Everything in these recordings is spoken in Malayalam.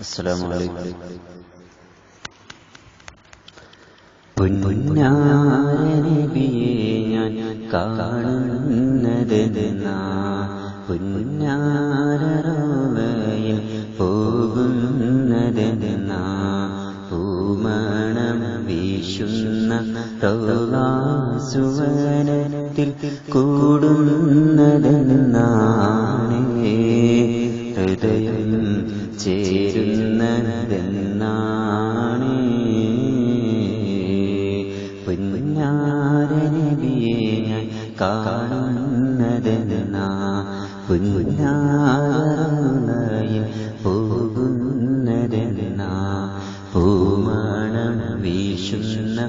السلام عليكم പൊന്നാരനബിയെ ഞാൻ കാണുന്നതെന്നാ പൊന്നാരറവയിൽ പോകുന്നതെന്നാ പൂമണം വീശുന്ന റൗലാസുവനത്തിൽ കൂടുന്നതെന്നാണ് ഹൃദയം ചേരുന്നതെന്നാണ്. പൊന്നാരനബിയെ ഞാൻ കാണുന്നതെന്നാ. പൊന്നാരയിൽ പോകുന്നതെന്നാ. പൂമണം വീശുന്ന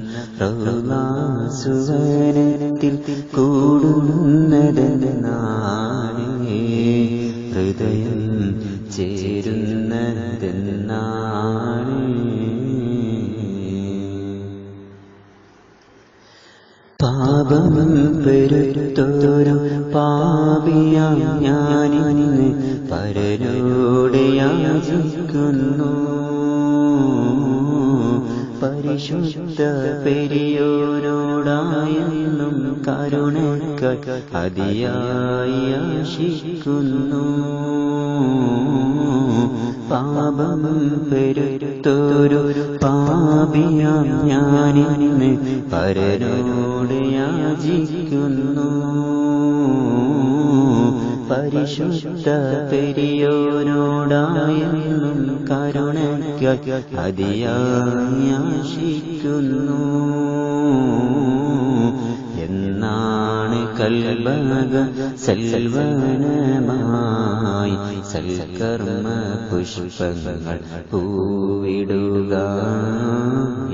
റൗലാസുവനത്തിൽ കൂടുന്നതെന്നാണ് ഹൃദയം ചേരുന്നതെന്നാണ്. പാപമം പെരുത്തോരോ പാപിയാം ഞാനിന്ന് പരനോട് യാചിക്കുന്നു. പരിശുദ്ധ പെരിയോരോടായെന്നും കരുണക്ക അതിയായി ആശിക്കുന്നു. പാപം പെരുത്തൊരു പാപിയാം ഞാനിന്ന് പരനോട് യാചിക്കുന്നു. പരിശുദ്ധ പെരിയോരോടായെന്നും കരുണയ്ക്ക അതിയായി ആശിക്കുന്നു. എന്നാണ് കൽബക സൽവനമായി സൽക്കർമ്മ പുഷ്പങ്ങൾ പൂവിടുക.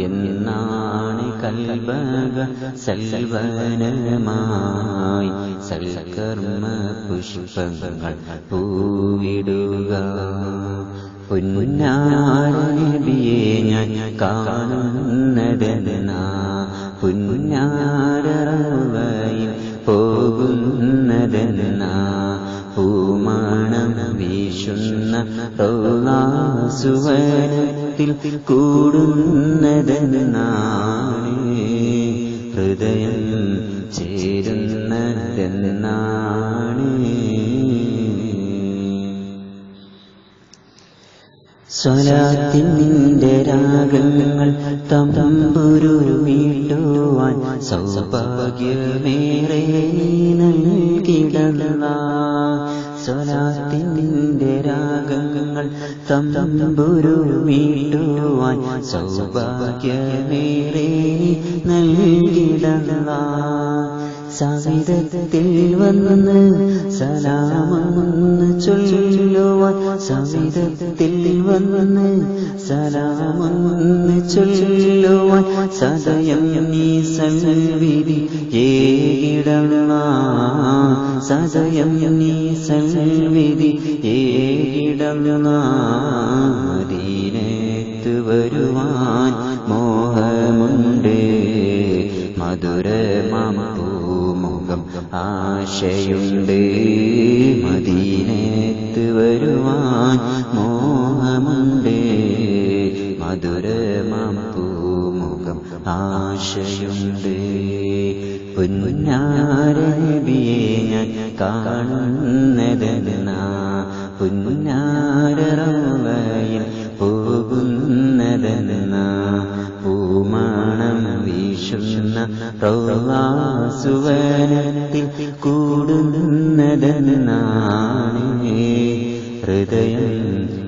എന്നാണ് കൽബക സൽവനമായി സൽക്കർമ്മ പുഷ്പങ്ങൾ പൂവിടുക. പൊന്നാരനബിയെ ഞാൻ കാണുന്നതെന്നാ വീശുന്ന റൗലാസുവനത്തിൽ കൂടുന്നതെന്നാണ് ഹൃദയം ചേരുന്നതെന്നാണ് സ്വലാത്തിന്റെ രാഗങ്ങൾ തമ്പുരു വീട്ടുവാൻ സൗഭാഗ്യമേറെ നൽകിടല സ്വലാത്തിന്റെ രാഗങ്ങൾ തമ്പുരു വീട്ടുവാൻ സൗഭാഗ്യമേറെ നൽകിടല സവിധത്തിൽ വന്ന് സലാമെന്ന് ചൊല്ലുവാൻ സവിധത്തിൽ വന്ന് സലാമെന്ന് ചൊല്ലുവാൻ സദയം നീ സൽവിധി ഏകിടണ സദയം നീ സൽവിധി ഏകിടണ മദീനത്ത് വരുവാൻ മോഹമുണ്ട്. മധുരമാമൂമുഖം ആശയുണ്ട്. മദീനത്ത് വരുവാൻ ആശയുണ്ട്. പൊന്നാരബിയെ ഞാൻ കാണുന്നതെന്നാ. പൊന്നാരവയിൽ പോകുന്നതെന്നാ. പൂമാണം വീശുന്ന റൗലാസുവനത്തിൽ കൂടുന്നതെന്നാണ്. ഹൃദയം